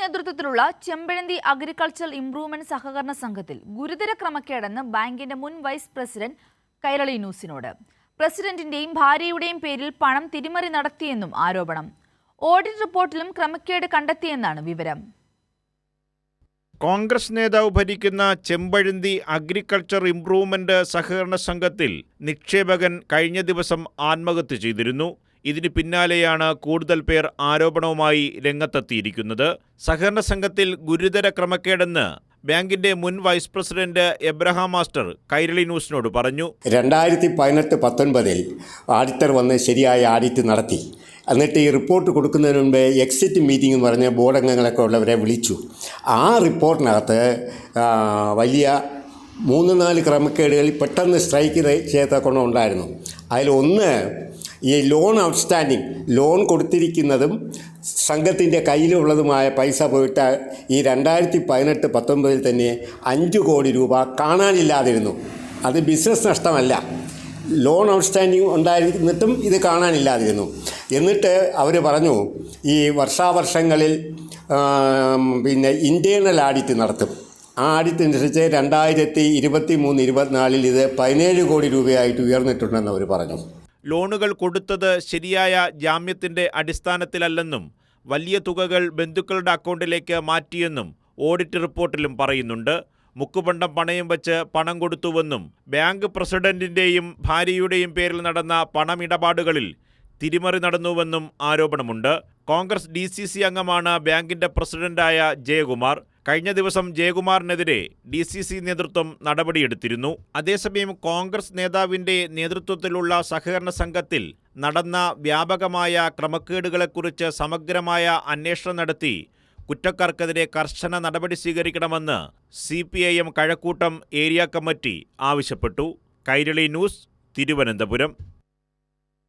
നേതൃത്വത്തിലുള്ള Chempazhanthi agricultural improvement സഹകരണ സംഘത്തിൽ ഗുരുതര ക്രമക്കേടെന്ന് ബാങ്കിന്റെ മുൻ വൈസ് പ്രസിഡന്റ് കൈരളി ന്യൂസിനോട്. പ്രസിഡന്റിന്റെയും ഭാര്യയുടെയും പേരിൽ പണം തിരിമറി നടത്തിയെന്നും ആരോപണം. ഓഡിറ്റ് റിപ്പോർട്ടിലും ക്രമക്കേട് കണ്ടെത്തിയെന്നാണ് വിവരം. കോൺഗ്രസ് നേതാവ് ഭരിക്കുന്ന ചെമ്പഴന്തി അഗ്രികൾച്ചർ ഇംപ്രൂവ്മെന്റ് സഹകരണ സംഘത്തിൽ നിക്ഷേപകൻ കഴിഞ്ഞ ദിവസം ആത്മഹത്യ ചെയ്തിരുന്നു. ഇതിന് പിന്നാലെയാണ് കൂടുതൽ പേർ ആരോപണവുമായി രംഗത്തെത്തിയിരിക്കുന്നത്. സഹകരണ സംഘത്തിൽ ഗുരുതര ക്രമക്കേടെന്ന് ബാങ്കിന്റെ മുൻ vice president Abraham master Kairali ന്യൂസിനോട് പറഞ്ഞു. രണ്ടായിരത്തി പതിനെട്ട് പത്തൊൻപതിൽ ആഡിറ്റർ വന്ന് ശരിയായ ആഡിറ്റ് നടത്തി. എന്നിട്ട് ഈ റിപ്പോർട്ട് കൊടുക്കുന്നതിന് മുമ്പ് എക്സിറ്റ് മീറ്റിംഗ് എന്ന് പറഞ്ഞ ബോർഡ് അംഗങ്ങളൊക്കെ ഉള്ളവരെ വിളിച്ചു. ആ റിപ്പോർട്ടിനകത്ത് വലിയ മൂന്ന് നാല് ക്രമക്കേടുകൾ പെട്ടെന്ന് സ്ട്രൈക്ക് ചെയ്തൊക്കെ ഉണ്ടായിരുന്നു. അതിലൊന്ന് ഈ ലോൺ ഔട്ട്സ്റ്റാൻഡിങ് ലോൺ കൊടുത്തിരിക്കുന്നതും സംഘത്തിന്റെ കയ്യിലുള്ളതുമായ പൈസ പോയിട്ട് ഈ രണ്ടായിരത്തി പതിനെട്ട് പത്തൊമ്പതിൽ തന്നെ അഞ്ച് കോടി രൂപ കാണാനില്ലാതിരുന്നു. അത് ബിസിനസ് നഷ്ടമല്ല. ലോൺ ഔട്ട്സ്റ്റാൻഡിങ് ഉണ്ടായിരുന്നിട്ടും ഇത് കാണാനില്ലാതിരുന്നു. എന്നിട്ട് അവർ പറഞ്ഞു ഈ വർഷാവർഷങ്ങളിൽ പിന്നെ ഇന്റേർണൽ ആഡിറ്റ് നടത്തും. ആ ആഡിറ്റ് അനുസരിച്ച് രണ്ടായിരത്തി ഇരുപത്തി മൂന്ന് ഇരുപത്തിനാലിൽ ഇത് പതിനേഴ് കോടി രൂപയായിട്ട് ഉയർന്നിട്ടുണ്ടെന്ന് അവർ പറഞ്ഞു. ലോണുകൾ കൊടുത്തത് ശരിയായ ജാമ്യത്തിന്റെ അടിസ്ഥാനത്തിലല്ലെന്നും വലിയ തുകകൾ ബന്ധുക്കളുടെ അക്കൗണ്ടിലേക്ക് മാറ്റിയെന്നും ഓഡിറ്റ് റിപ്പോർട്ടിലും പറയുന്നുണ്ട്. മുക്കുപണ്ടം പണയം വെച്ച് പണം കൊടുത്തുവെന്നും ബാങ്ക് പ്രസിഡന്റിന്റെയും ഭാര്യയുടെയും പേരിൽ നടന്ന പണമിടപാടുകളിൽ തിരിമറി നടന്നുവെന്നും ആരോപണമുണ്ട്. കോൺഗ്രസ് ഡി അംഗമാണ് ബാങ്കിന്റെ പ്രസിഡന്റായ ജയകുമാർ. കഴിഞ്ഞ ദിവസം ജയകുമാറിനെതിരെ ഡി സി സി നേതൃത്വം നടപടിയെടുത്തിരുന്നു. അതേസമയം കോൺഗ്രസ് നേതാവിന്റെ നേതൃത്വത്തിലുള്ള സഹകരണ സംഘത്തിൽ നടന്ന വ്യാപകമായ ക്രമക്കേടുകളെക്കുറിച്ച് സമഗ്രമായ അന്വേഷണം നടത്തി കുറ്റക്കാർക്കെതിരെ കർശന നടപടി സ്വീകരിക്കണമെന്ന് C P I M Kazhakkoottam area committee ആവശ്യപ്പെട്ടു. കൈരളി ന്യൂസ് തിരുവനന്തപുരം.